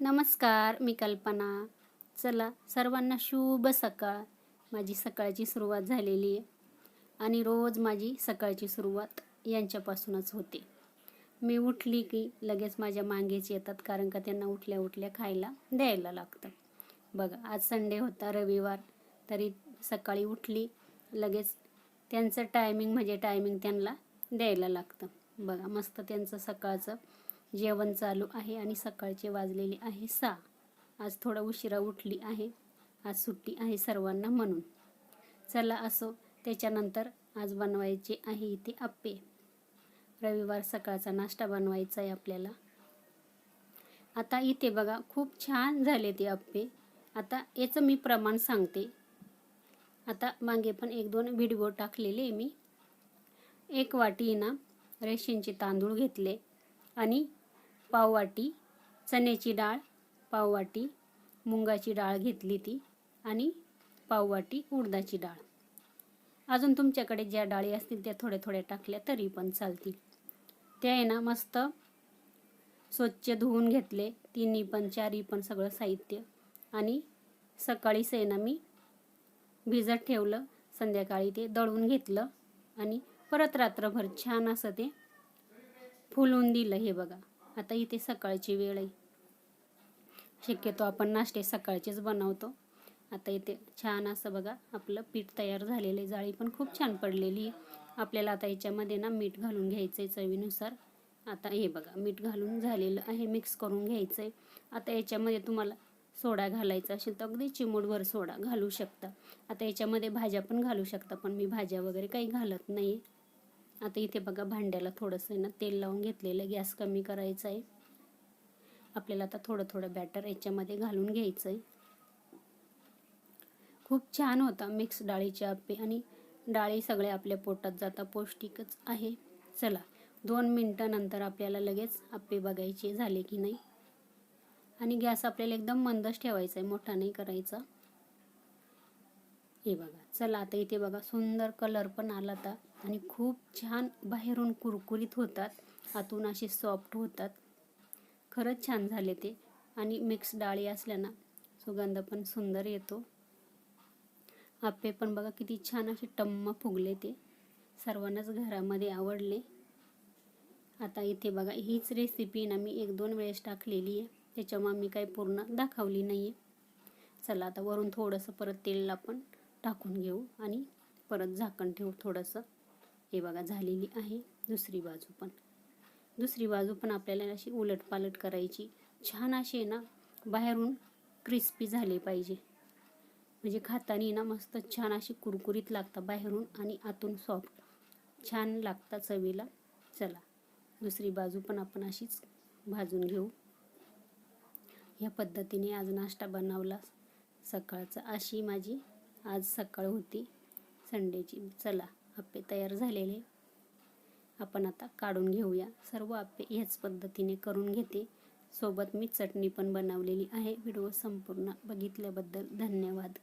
नमस्कार मी कल्पना. चला सर्वांना शुभ सकाळ. माझी सकाळची सुरुवात झालेली आहे आणि रोज माझी सकाळची सुरुवात यांच्यापासूनच होते. मी उठली की लगेच माझ्या मागेच येतात कारण का त्यांना उठल्या उठल्या खायला द्यायला लागतं. बघा आज संडे होता रविवार. तरी सकाळी उठली लगेच त्यांचं टायमिंग म्हणजे टायमिंग त्यांना द्यायला लागतं. बघा मस्त त्यांचं सकाळचं जेवण चालू आहे आणि सकाळचे वाजलेले आहे सहा. आज थोडा उशिरा उठली आहे. आज सुट्टी आहे सर्वांना म्हणून. चला असो त्याच्यानंतर आज बनवायचे आहे इथे आप्पे. रविवार सकाळचा नाश्ता बनवायचा आहे आपल्याला. आता इथे बघा खूप छान झाले ते आप्पे. आता याचं मी प्रमाण सांगते. आता मागे पण एक दोन व्हिडिओ टाकलेले आहे मी. एक वाटी ना रेशींचे तांदूळ घेतले आणि पाववाटी चण्याची डाळ पाववाटी मुंगाची डाळ घेतली ती आणि पाववाटी उडदाची डाळ. अजून तुमच्याकडे ज्या डाळी असतील त्या थोड्या थोड्या टाकल्या तरी पण चालतील. त्या आहे ना मस्त स्वच्छ धुवून घेतले. तिन्ही पण चारही पण सगळं साहित्य. आणि सकाळीच आहे ना मी भिजत ठेवलं. संध्याकाळी ते दळून घेतलं आणि परत रात्रभर छान असं ते फुलून दिलं हे बघा. आता इथे सकाळची वेळ आहे. शक्यतो आपण नाश्ते सकाळचेच बनवतो. आता इथे छान असं बघा आपलं पीठ तयार झालेलं आहे. जाळी पण खूप छान पडलेली आहे. आपल्याला आता याच्यामध्ये ना मीठ घालून घ्यायचं आहे चवीनुसार. आता हे बघा मीठ घालून झालेलं आहे मिक्स करून घ्यायचं आहे आता याच्यामध्ये तुम्हाला सोडा घालायचा असेल तर अगदी चिमूटभर सोडा घालू शकता. आता याच्यामध्ये भाज्या पण घालू शकता पण मी भाज्या वगैरे काही घालत नाही आता इथे बघा भांड्याला थोडंसं ना तेल लावून घेतलेलं गॅस कमी करायचा आहे. आपल्याला आता थोडं थोडं बॅटर याच्यामध्ये घालून घ्यायचं आहे खूप छान होता मिक्स डाळीचे आप्पे आणि डाळी सगळे आपल्या पोटात जाता पौष्टिकच आहे. चला दोन मिनटानंतर आपल्याला लगेच आप्पे बघायचे झाले की नाही. आणि गॅस आपल्याला एकदम मंदच ठेवायचा आहे मोठा नाही करायचा. हे बघा चला आता इथे बघा सुंदर कलर पण आला होता आणि खूप छान बाहेरून कुरकुरीत होतात. आतून असे सॉफ्ट होतात. खरंच छान झाले ते. आणि मिक्स डाळी असल्यानं सुगंध पण सुंदर येतो. आप्पे पण बघा किती छान असे टम्म फुगले ते. सर्वांनाच घरामध्ये आवडले. आता इथे बघा हीच रेसिपी ना मी एक दोन वेळेस टाकलेली आहे. त्याच्यामुळे मी काही पूर्ण दाखवली नाही आहे चला आता वरून थोडंसं परत तेल आपण टाकून घेऊ आणि परत झाकण ठेवू थोडंसं. हे बघा झालेली आहे दुसरी बाजू पण. दुसरी बाजू पण आपल्याला अशी उलटपालट करायची. छान अशी ना बाहेरून क्रिस्पी झाले पाहिजे. म्हणजे खाताना ना मस्त छान अशी कुरकुरीत लागतात बाहेरून आणि आतून सॉफ्ट छान लागतात चवीला. चला दुसरी बाजू पण आपण अशीच भाजून घेऊ. ह्या पद्धतीने आज नाश्ता बनवला. सकाळचा अशी माझी आज सकाळ होती. संडेची. चला आप्पे तयार झालेले. आपण आता काढून घेऊया. सर्व आप्पे ह्याच पद्धतीने करून घेते. सोबत मी चटणी पण बनवलेली आहे. व्हिडिओ संपूर्ण बघितल्याबद्दल धन्यवाद.